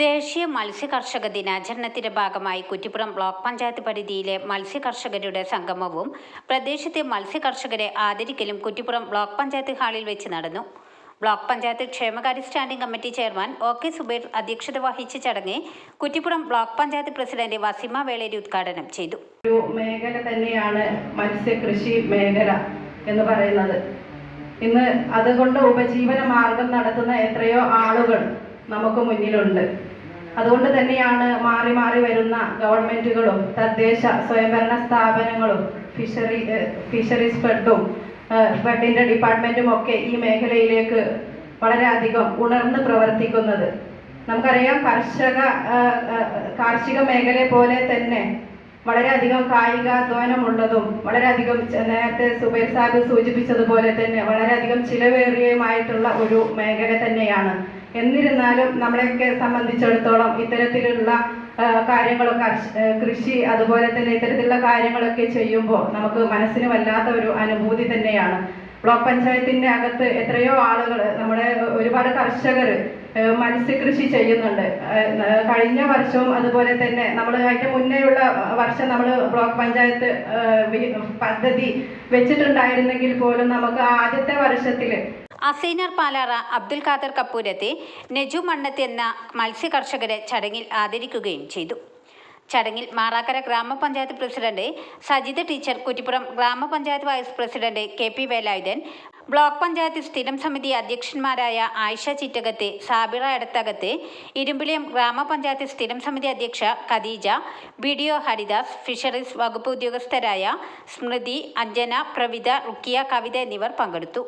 ദേശീയ മത്സ്യ കർഷക ദിനാചരണത്തിന്റെ ഭാഗമായി കുറ്റിപ്പുറം ബ്ലോക്ക് പഞ്ചായത്ത് പരിധിയിലെ മത്സ്യ കർഷകരുടെ സംഗമവും പ്രദേശത്തെ മത്സ്യ കർഷകരെ ആദരിക്കലും കുറ്റിപ്പുറം ബ്ലോക്ക് പഞ്ചായത്ത് ഹാളിൽ വെച്ച് നടന്നു. ബ്ലോക്ക് പഞ്ചായത്ത് ക്ഷേമകാര്യ standing committee chairman O K Zubair അധ്യക്ഷത വഹിച്ച ചടങ്ങ് കുറ്റിപ്പുറം ബ്ലോക്ക് പഞ്ചായത്ത് പ്രസിഡന്റ് വസിമ വേളേരി ഉദ്ഘാടനം ചെയ്തു. ഒരു മേഖല തന്നെയാണ് മത്സ്യകൃഷി മേഖല എന്ന് പറയുന്നത്. ഇന്ന് അതുകൊണ്ട് ഉപജീവന മാർഗം നടത്തുന്ന എത്രയോ ആളുകൾ നമുക്ക് മുന്നിലുണ്ട്. അതുകൊണ്ട് തന്നെയാണ് മാറി മാറി വരുന്ന ഗവൺമെന്റുകളും തദ്ദേശ സ്വയംഭരണ സ്ഥാപനങ്ങളും ഫിഷറി ഫിഷറീസ് ഫെഡും ഫെഡിന്റെ ഡിപ്പാർട്ട്മെന്റും ഒക്കെ ഈ മേഖലയിലേക്ക് വളരെയധികം ഉണർന്ന് പ്രവർത്തിക്കുന്നത്. നമുക്കറിയാം കർഷക കാർഷിക മേഖല പോലെ തന്നെ വളരെയധികം കായികാധ്വാനമുള്ളതും വളരെയധികം നേരത്തെ സുബൈർ സാഹിബ് സൂചിപ്പിച്ചതുപോലെ തന്നെ വളരെയധികം ചിലവേറിയതുമായിട്ടുള്ള ഒരു മേഖല തന്നെയാണ്. എന്നിരുന്നാലും നമ്മളെയൊക്കെ സംബന്ധിച്ചിടത്തോളം ഇത്തരത്തിലുള്ള കാര്യങ്ങളൊക്കെ കൃഷി അതുപോലെ തന്നെ ഇത്തരത്തിലുള്ള കാര്യങ്ങളൊക്കെ ചെയ്യുമ്പോൾ നമുക്ക് മനസ്സിന് വല്ലാത്ത ഒരു അനുഭൂതി തന്നെയാണ്. ബ്ലോക്ക് പഞ്ചായത്തിന്റെ അകത്ത് എത്രയോ ആളുകൾ നമ്മുടെ ഒരുപാട് കർഷകർ മത്സ്യകൃഷി ചെയ്യുന്നുണ്ട്. കഴിഞ്ഞ വർഷവും അതുപോലെ തന്നെ നമ്മൾ അതിന്റെ മുന്നേയുള്ള വർഷം നമ്മൾ ബ്ലോക്ക് പഞ്ചായത്ത് പദ്ധതി വെച്ചിട്ടുണ്ടായിരുന്നെങ്കിൽ പോലും നമുക്ക് ആദ്യത്തെ വർഷത്തിൽ അസൈനർ പാലാറ അബ്ദുൽ ഖാദർ കപ്പൂരത്തെ നെജു മണ്ണത്ത് എന്ന മത്സ്യകർഷകരെ ചടങ്ങിൽ ആദരിക്കുകയും ചെയ്തു. ചടങ്ങിൽ മാറാക്കര ഗ്രാമപഞ്ചായത്ത് പ്രസിഡന്റ് സജിത ടീച്ചർ കുറ്റിപ്പുറം ഗ്രാമപഞ്ചായത്ത് vice president K P Velayudhan block panchayat സ്ഥിരം സമിതി അധ്യക്ഷന്മാരായ ആയിഷ ചിറ്റകത്ത് സാബിറ എടത്തകത്ത് ഇരുമ്പിളിയം ഗ്രാമപഞ്ചായത്ത് സ്ഥിരം സമിതി അധ്യക്ഷ Khadeeja B D O Haridas fisheries വകുപ്പ് ഉദ്യോഗസ്ഥരായ സ്മൃതി അഞ്ജന പ്രവിത റുക്കിയ കവിത എന്നിവർ പങ്കെടുത്തു.